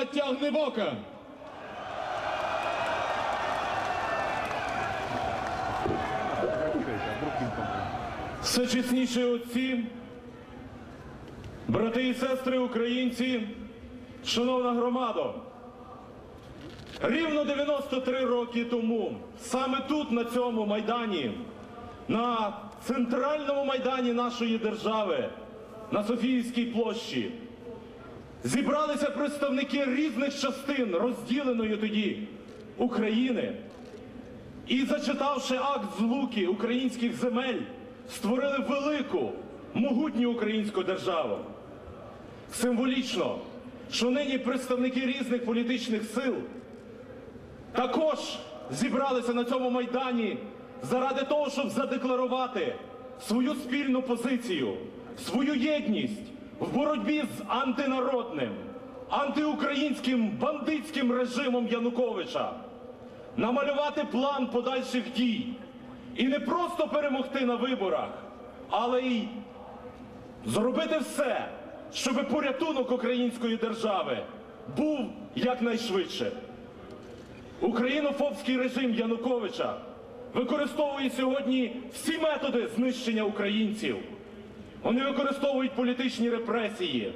Микола Тягнебока. Всечесніші отці, брати і сестри українці, шановна громадо, рівно 93 роки тому, саме тут, на цьому майдані, на центральному майдані нашої держави, на Софіївській площі, зібралися представники різних частин розділеної тоді України. І зачитавши акт злуки українських земель, створили велику, могутню українську державу. Символічно, що нині представники різних політичних сил також зібралися на цьому майдані заради того, щоб задекларувати свою спільну позицію, свою єдність в боротьбі з антинародним, антиукраїнським бандитським режимом Януковича намалювати план подальших дій і не просто перемогти на виборах, але й зробити все, щоб порятунок української держави був якнайшвидше. Українофобський режим Януковича використовує сьогодні всі методи знищення українців. Вони використовують політичні репресії,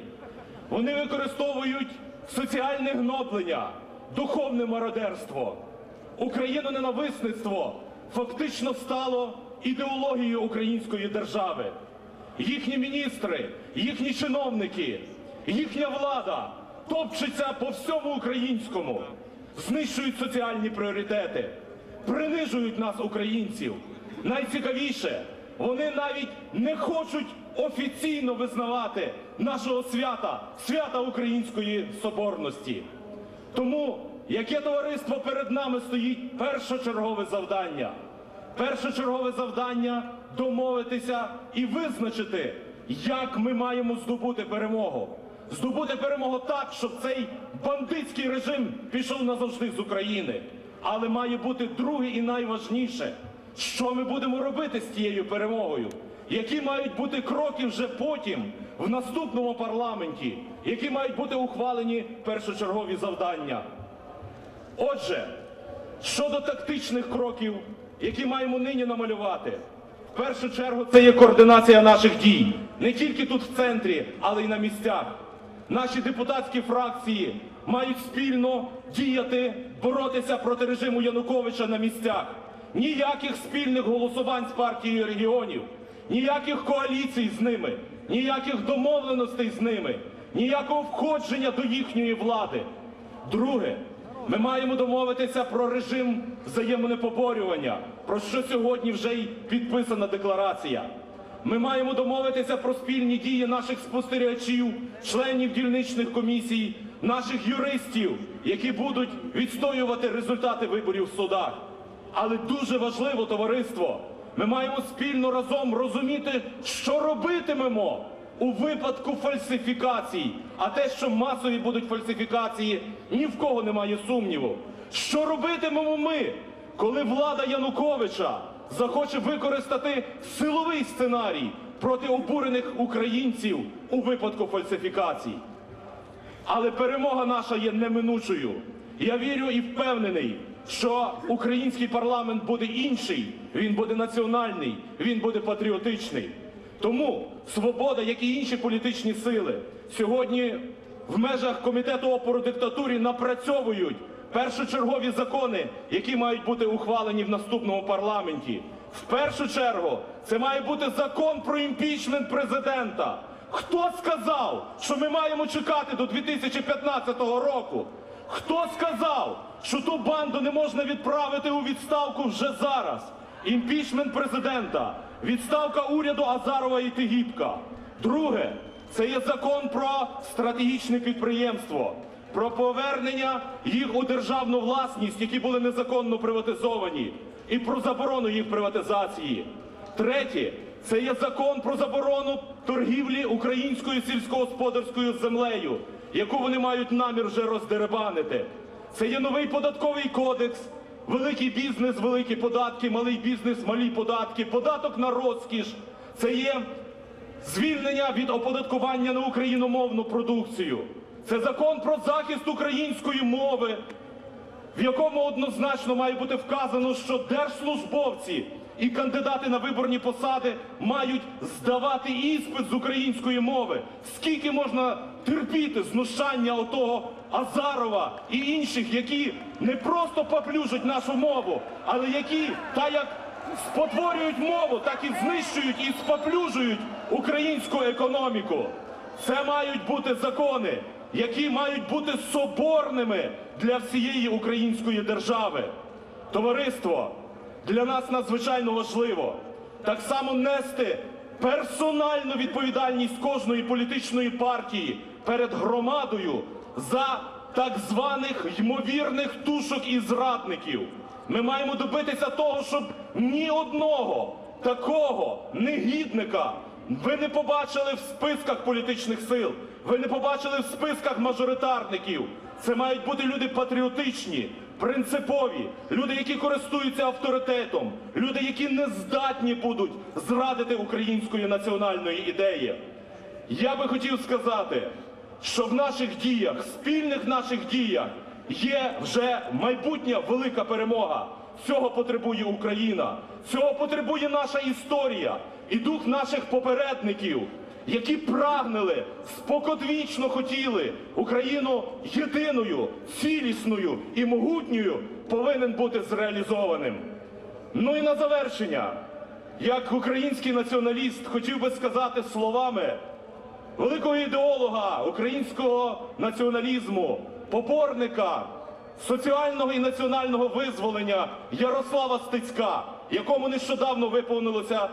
вони використовують соціальне гноблення, духовне мародерство. Україноненависництво фактично стало ідеологією української держави. Їхні міністри, їхні чиновники, їхня влада топчеться по всьому українському, знищують соціальні пріоритети, принижують нас, українців. Найцікавіше, вони навіть не хочуть офіційно визнавати нашого свята, свята української соборності. Тому яке товариство перед нами стоїть першочергове завдання? Першочергове завдання домовитися і визначити, як ми маємо здобути перемогу. Здобути перемогу так, щоб цей бандитський режим пішов назавжди з України. Але має бути друге і найважніше, що ми будемо робити з тією перемогою. Які мають бути кроки вже потім в наступному парламенті, які мають бути ухвалені першочергові завдання. Отже, щодо тактичних кроків, які маємо нині намалювати, в першу чергу це є координація наших дій не тільки тут в центрі, але й на місцях. Наші депутатські фракції мають спільно діяти, боротися проти режиму Януковича на місцях. Ніяких спільних голосувань з партією регіонів, ніяких коаліцій з ними, ніяких домовленостей з ними, ніякого входження до їхньої влади. Друге, ми маємо домовитися про режим взаємонепоборювання, про що сьогодні вже й підписана декларація. Ми маємо домовитися про спільні дії наших спостерігачів, членів дільничних комісій, наших юристів, які будуть відстоювати результати виборів в судах. Але дуже важливо, товариство, ми маємо спільно разом розуміти, що робитимемо у випадку фальсифікацій. А те, що масові будуть фальсифікації, ні в кого немає сумніву. Що робитимемо ми, коли влада Януковича захоче використати силовий сценарій проти обурених українців у випадку фальсифікацій? Але перемога наша є неминучою. Я вірю і впевнений, що український парламент буде інший, він буде національний, він буде патріотичний. Тому свобода, як і інші політичні сили, сьогодні в межах комітету опору диктатурі напрацьовують першочергові закони, які мають бути ухвалені в наступному парламенті. В першу чергу це має бути закон про імпічмент президента. Хто сказав, що ми маємо чекати до 2015 року? Хто сказав, що ту банду не можна відправити у відставку вже зараз? Імпічмент президента, відставка уряду Азарова і Тигіпка. Друге, це є закон про стратегічне підприємство, про повернення їх у державну власність, які були незаконно приватизовані, і про заборону їх приватизації. Третє, це є закон про заборону торгівлі українською сільськогосподарською землею, яку вони мають намір вже роздеребанити. Це є новий податковий кодекс, великий бізнес, великі податки, малий бізнес, малі податки, податок на розкіш. Це є звільнення від оподаткування на україномовну продукцію. Це закон про захист української мови, в якому однозначно має бути вказано, що держслужбовці і кандидати на виборні посади мають здавати іспит з української мови. Скільки можна терпіти знущання отого Азарова і інших, які не просто поплюжать нашу мову, але які, та як спотворюють мову, так і знищують і споплюжують українську економіку. Це мають бути закони, які мають бути соборними для всієї української держави. Товариство, для нас надзвичайно важливо так само нести персональну відповідальність кожної політичної партії перед громадою за так званих ймовірних тушок і зрадників. Ми маємо добитися того, щоб ні одного такого негідника ви не побачили в списках політичних сил, ви не побачили в списках мажоритарників. Це мають бути люди патріотичні, принципові, люди, які користуються авторитетом, люди, які не здатні будуть зрадити української національної ідеї. Я би хотів сказати, що в наших діях, спільних наших діях, є вже майбутня велика перемога. Цього потребує Україна, цього потребує наша історія і дух наших попередників, які прагнули, споконвічно хотіли Україну єдиною, цілісною і могутньою, повинен бути зреалізованим. Ну і на завершення, як український націоналіст, хотів би сказати словами великого ідеолога українського націоналізму, поборника соціального і національного визволення Ярослава Стецька, якому нещодавно виповнилося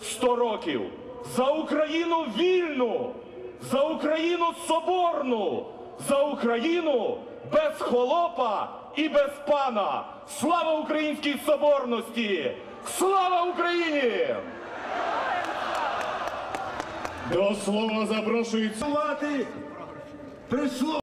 100 років. За Україну вільну, за Україну соборну, за Україну без холопа і без пана. Слава українській соборності! Слава Україні! До слова Прийшло